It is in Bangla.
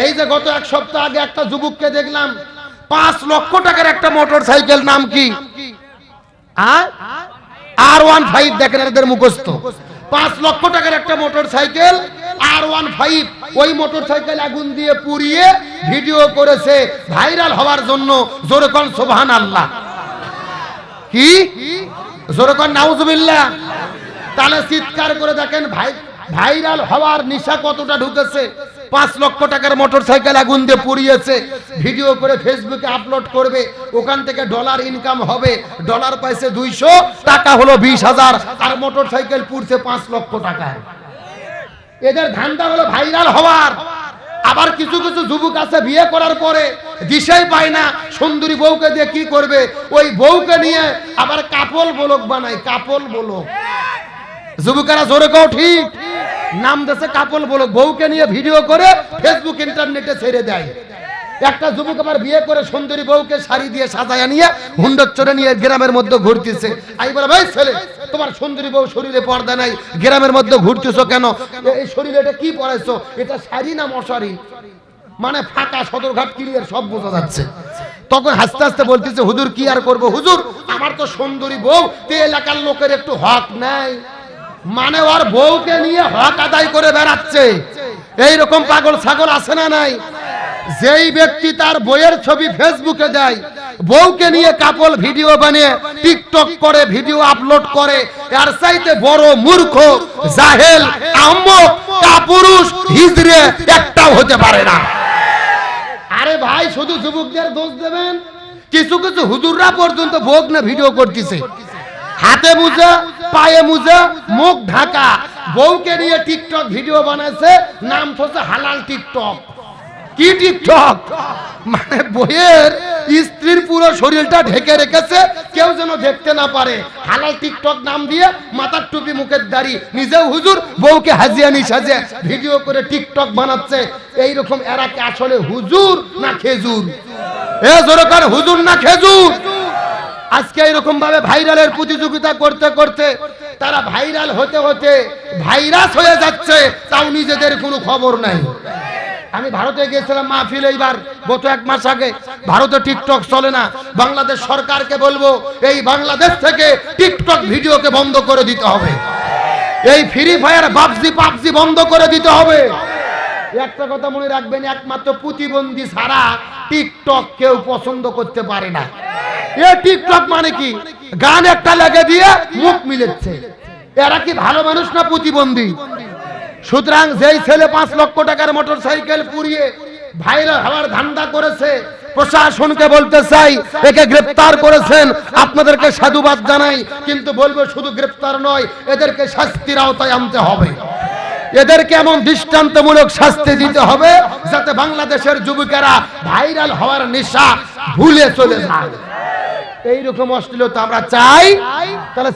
এই যে গত এক সপ্তাহ আগে একটা যুবককে দেখলাম পাঁচ লক্ষ টাকার একটা মোটর সাইকেল নাম কি? আর? ওয়ান ফাইভ দেখেন এদের মুখস্থ। পাঁচ লক্ষ টাকার একটা মোটর সাইকেল আর ওয়ান ফাইভ ওই মোটর সাইকেল আগুন দিয়ে পুড়িয়ে ভিডিও করেছে ভাইরাল হওয়ার জন্য। জোরকন সোভান আল্লাহ কি? জোরকন নাউজুবিল্লাহ। তাহলে চিৎকার করে দেখেন ভাই ভাইরাল হওয়ার নিশা কতটা ঢুকেছে। পাঁচ লক্ষ টাকার মোটর সাইকেল আগুন দিয়ে পুড়িয়েছে। ভিডিও করে ফেসবুকে আপলোড করবে। ওখান থেকে ডলার ইনকাম হবে। ডলার পাইছে দুইশো, টাকা হলো বিশ হাজার। আর মোটর সাইকেল পুড়ছে পাঁচ লক্ষ টাকায় এদের ধান্দা হলো ভাইরাল হওয়ার। আবার কিছু কিছু যুবক আছে বিয়ে করার পরে দিশাই পায় না। সুন্দরী বউকে দিয়ে কি করবে? ওই বউকে নিয়ে আবার কাপল বলক বানায়, কাপল বলক। যুবকেরা জোরে কও ঠিক। নাম দেশে কাপল বলক। বউকে নিয়ে ভিডিও করে ফেসবুক ইন্টারনেটে ছেড়ে দেয়। একটা যুবক আবার বিয়ে করে সুন্দরী বউকে শাড়ি দিয়ে সাজায় নিয়ে হুন্ডর চড়ে নিয়ে গ্রামের মধ্যে ঘুরতেছে। বলে, ভাই ছেলে, তোমার সুন্দরী বউ শরীরে পর্দা নাই, গ্রামের মধ্যে ঘুরতেছো কেন? এই শরীরে এটা কি পরাইছো এটা শাড়ি না মশারি? মানে ফাঁকা সদরঘাট ক্লিয়ার সব বোঝা যাচ্ছে। তখন হাসতে হাসতে বলতেছে, হুজুর, কি আর করব? হুজুর, আমার তো সুন্দরী বউ, তে এলাকার লোকের একটু হক নাই। মানে ওর বউকে নিয়ে হক আদায় করে বেড়াচ্ছে। এই রকম পাগল ছাগল আছে না নাই? যেই ব্যক্তি তার বইয়ের ছবি ফেসবুকে দেয়, বউকে নিয়ে কাপল ভিডিও বানিয়ে, টিকটক করে ভিডিও আপলোড করে, এর চাইতে বড় মূর্খ, জাহেল, আহম্মক, কাপুরুষ, হিজড়ে একটাও হতে পারে না। আরে ভাই, শুধু যুবকদের দোষ দেবেন? কিছু কিছু হুজুররা পর্যন্ত ভোগ না ভিডিও করতেছে। হাতে মুজা পায়ে মুজা, মুখ ঢাকা। বউকে নিয়ে টিকটক ভিডিও বানাইছে, নাম হচ্ছে হালাল টিকটক। কি টিকটক? মানে বইয়ের স্ত্রীর পুরো শরীরটা ঢেকে রেখেছে, কেউ যেন দেখতে না পারে। হালাল টিকটক নাম দিয়ে মাথার টুপি মুখের দাড়ি। নিজেও হুজুর, বউকে হাজিয়ানি সাজে ভিডিও করে টিকটক বানাচ্ছে। এইরকম এরা আসলে হুজুর না খেজুর? এ জোরকার, হুজুর না খেজুর? আজকে এরকম ভাবে ভাইরালের প্রতিযোগিতা করতে করতে তারা ভাইরাল হতে হতে ভাইরাস হয়ে যাচ্ছে, তাও নিজেদের কোনো খবর নাই। আমি ভারতে গিয়েছিলাম মাহফিল এইবার, গত এক মাস আগে। ভারতে টিকটক চলে না। বাংলাদেশ সরকারকে বলব, এই বাংলাদেশ থেকে টিকটক ভিডিওকে বন্ধ করে দিতে হবে। এই ফ্রি ফায়ার বাপজি পাবজি বন্ধ করে দিতে হবে। একটা কথা মনে রাখবেন, একমাত্র প্রতিবন্ধী ছাড়া টিকটক কেউ পছন্দ করতে পারে না। টিকটক মানে কি? গান একটা লাগে দিয়ে মুখ মিলেচ্ছে এরা কি ভালো মানুষ না প্রতিবন্ধী? সুতরাং যেই ছেলে পাঁচ লক্ষ টাকার মোটর সাইকেল পুড়িয়ে ভাইরাল হওয়ার ধান্দা করেছে, প্রশাসনকে বলতে চাই, একে গ্রেপ্তার করেছেন। আপনাদেরকে সাধুবাদ জানাই, কিন্তু বলব শুধু গ্রেপ্তার নয়, এদেরকে শাস্তির আওতায় আনতে হবে। এদেরকে এমন দৃষ্টান্তমূলক শাস্তি দিতে হবে, যাতে বাংলাদেশের যুবকেরা ভাইরাল হওয়ার নেশা ভুলে চলে যায়। এইরকম অশ্লীলতা আমরা চাই। তাহলে